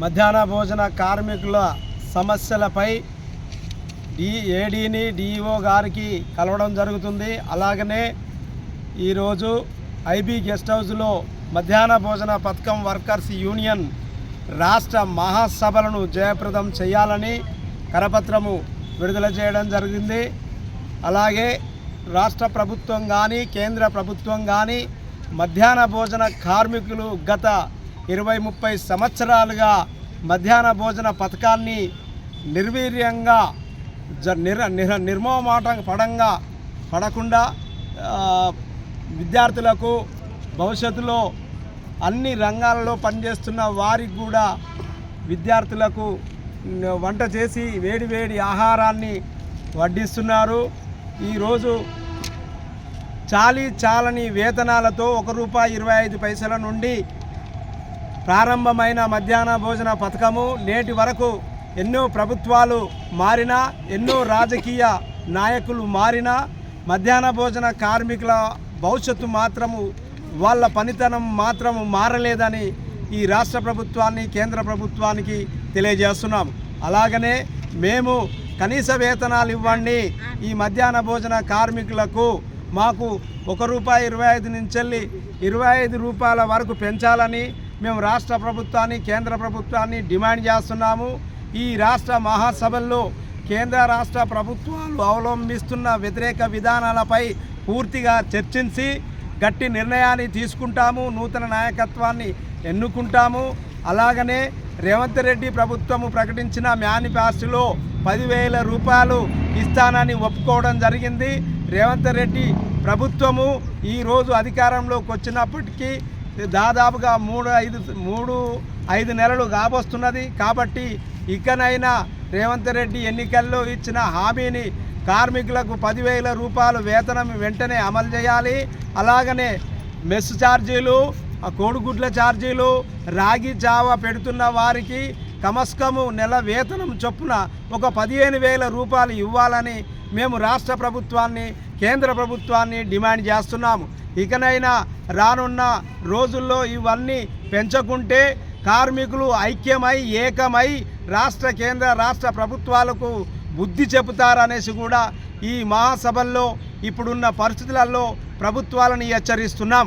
మధ్యాహ్న భోజన కార్మికుల సమస్యలపై డి ఏడీని డిఈఓ గారికి కలవడం జరుగుతుంది. అలాగనే ఈరోజు ఐబీ గెస్ట్ హౌస్లో మధ్యాహ్న భోజన పథకం వర్కర్స్ యూనియన్ రాష్ట్ర మహాసభలను జయప్రదం చేయాలని కరపత్రము విడుదల చేయడం జరిగింది. అలాగే రాష్ట్ర ప్రభుత్వం కానీ కేంద్ర ప్రభుత్వం కానీ మధ్యాహ్న భోజన కార్మికులు గత ఇరవై ముప్పై సంవత్సరాలుగా మధ్యాహ్న భోజన పథకాన్ని నిర్వీర్యంగా జ నిర నిర నిర్మోమాటం పడంగా పడకుండా విద్యార్థులకు భవిష్యత్తులో అన్ని రంగాలలో పనిచేస్తున్న వారికి కూడా విద్యార్థులకు వంట చేసి వేడి వేడి ఆహారాన్ని వడ్డిస్తున్నారు. ఈరోజు చాలీ చాలని వేతనాలతో ఒక రూపాయి ఇరవై ఐదు పైసల నుండి ప్రారంభమైన మధ్యాహ్న భోజన పథకము నేటి వరకు ఎన్నో ప్రభుత్వాలు మారినా ఎన్నో రాజకీయ నాయకులు మారినా మధ్యాహ్న భోజన కార్మికుల భవిష్యత్తు మాత్రము వాళ్ళ పనితనం మాత్రము మారలేదని ఈ రాష్ట్ర ప్రభుత్వాన్ని కేంద్ర ప్రభుత్వానికి తెలియజేస్తున్నాం. అలాగనే మేము కనీస వేతనాలు ఇవ్వండి. ఈ మధ్యాహ్న భోజన కార్మికులకు మాకు ఒక రూపాయి ఇరవై ఐదు నుంచి వెళ్ళి ఇరవై ఐదు రూపాయల వరకు పెంచాలని మేము రాష్ట్ర ప్రభుత్వాన్ని కేంద్ర ప్రభుత్వాన్ని డిమాండ్ చేస్తున్నాము. ఈ రాష్ట్ర మహాసభల్లో కేంద్ర రాష్ట్ర ప్రభుత్వాలు అవలంబిస్తున్న వ్యతిరేక విధానాలపై పూర్తిగా చర్చించి గట్టి నిర్ణయాన్ని తీసుకుంటాము నూతన నాయకత్వాన్ని ఎన్నుకుంటాము. అలాగనే రేవంత్ రెడ్డి ప్రభుత్వము ప్రకటించిన మేనిఫెస్టోలో పదివేల రూపాయలు ఇస్తానని ఒప్పుకోవడం జరిగింది. రేవంత్ రెడ్డి ప్రభుత్వము ఈరోజు అధికారంలోకి వచ్చినప్పటికీ దాదాపుగా మూడు ఐదు మూడు ఐదు నెలలు కాబోస్తున్నది. కాబట్టి ఇకనైనా రేవంత్ రెడ్డి ఎన్నికల్లో ఇచ్చిన హామీని కార్మికులకు పదివేల రూపాయలు వేతనం వెంటనే అమలు చేయాలి. అలాగనే మెస్ ఛార్జీలు కోడిగుడ్ల ఛార్జీలు రాగి జావ పెడుతున్న వారికి కమస్కము నెల వేతనం చొప్పున ఒక పదిహేను వేల రూపాయలు ఇవ్వాలని మేము రాష్ట్ర ప్రభుత్వాన్ని కేంద్ర ప్రభుత్వాన్ని డిమాండ్ చేస్తున్నాము. ఇకనైనా రానున్న రోజుల్లో ఇవన్నీ పెంచకుంటే కార్మికులు ఐక్యమై ఏకమై రాష్ట్ర కేంద్ర రాష్ట్ర ప్రభుత్వాలకు బుద్ధి చెబుతారనేసి కూడా ఈ మహాసభల్లో ఇప్పుడున్న పరిస్థితులలో ప్రభుత్వాలను హెచ్చరిస్తున్నాం.